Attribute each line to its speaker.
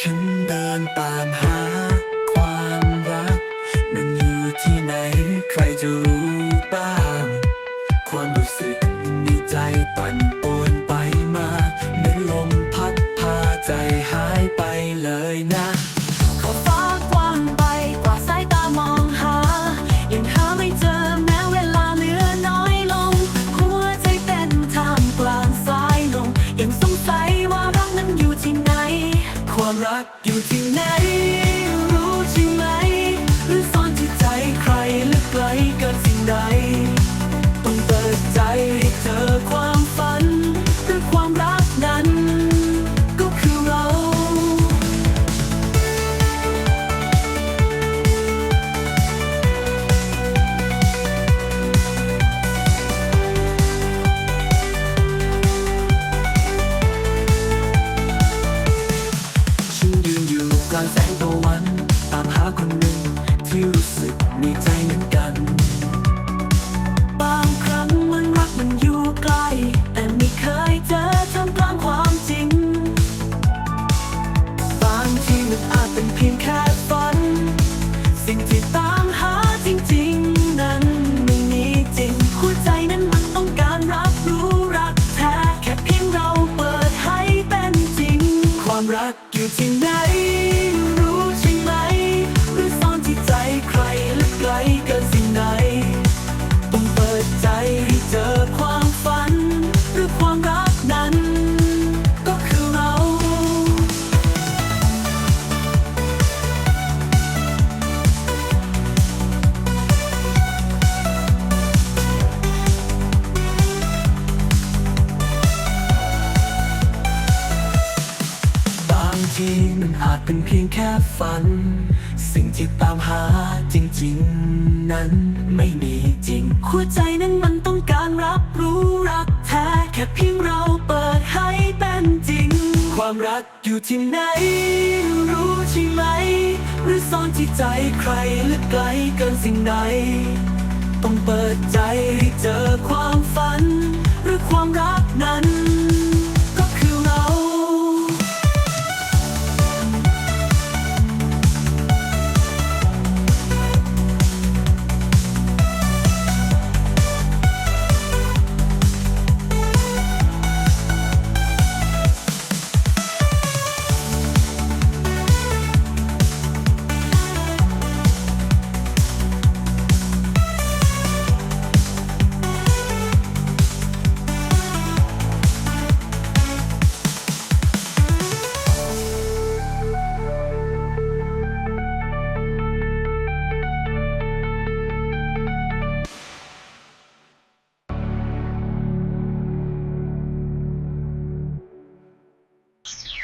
Speaker 1: ฉันเดินตามหาความรัก มันอยู่ที่ไหนใครจะรู้บ้าง ความรู้สึกในใจปั่นป่วนไปมาเหมือนลมพัดพาใจหายไปเลยนะ
Speaker 2: รักอยู่ที่ไหน
Speaker 1: รู้ใช่ไหม หรือซ่อนที่ใจใครลึกไกลเกินสิ่งใด ต้องเปิดใจให้เธอความ สึกมีใจเหมือนกัน
Speaker 2: บางครั้งมันรักมันอยู่ไกล แต่ไม่เคยเจอทำกลางความจริง
Speaker 1: บางทีมันอาจเป็นเพียงแค่ฝัน สิ่งที่ตามหาจริงๆ นั้นไม่มีจริง
Speaker 2: หัวใจนั้นมันต้องการรับรู้รักแท้ แค่เพียงเราเปิดให้เป็นจริง
Speaker 1: ความรักอยู่ที่ไหน อาจเป็นเพียงแค่ฝัน สิ่งที่ตามหาจริงๆ นั้นไม่มีจริง
Speaker 2: หัวใจนั้นมันต้องการรับรู้รักแท้แค่เพียงเราเปิดให้เป็นจริง
Speaker 1: ความรักอยู่ที่ไหน รู้ใช่ไหม หรือซ่อนที่ใจใครหรือไกลเกินสิ่งใดต้องเปิดใจให้เจอความฝัน หรือความรักนั้น
Speaker 2: you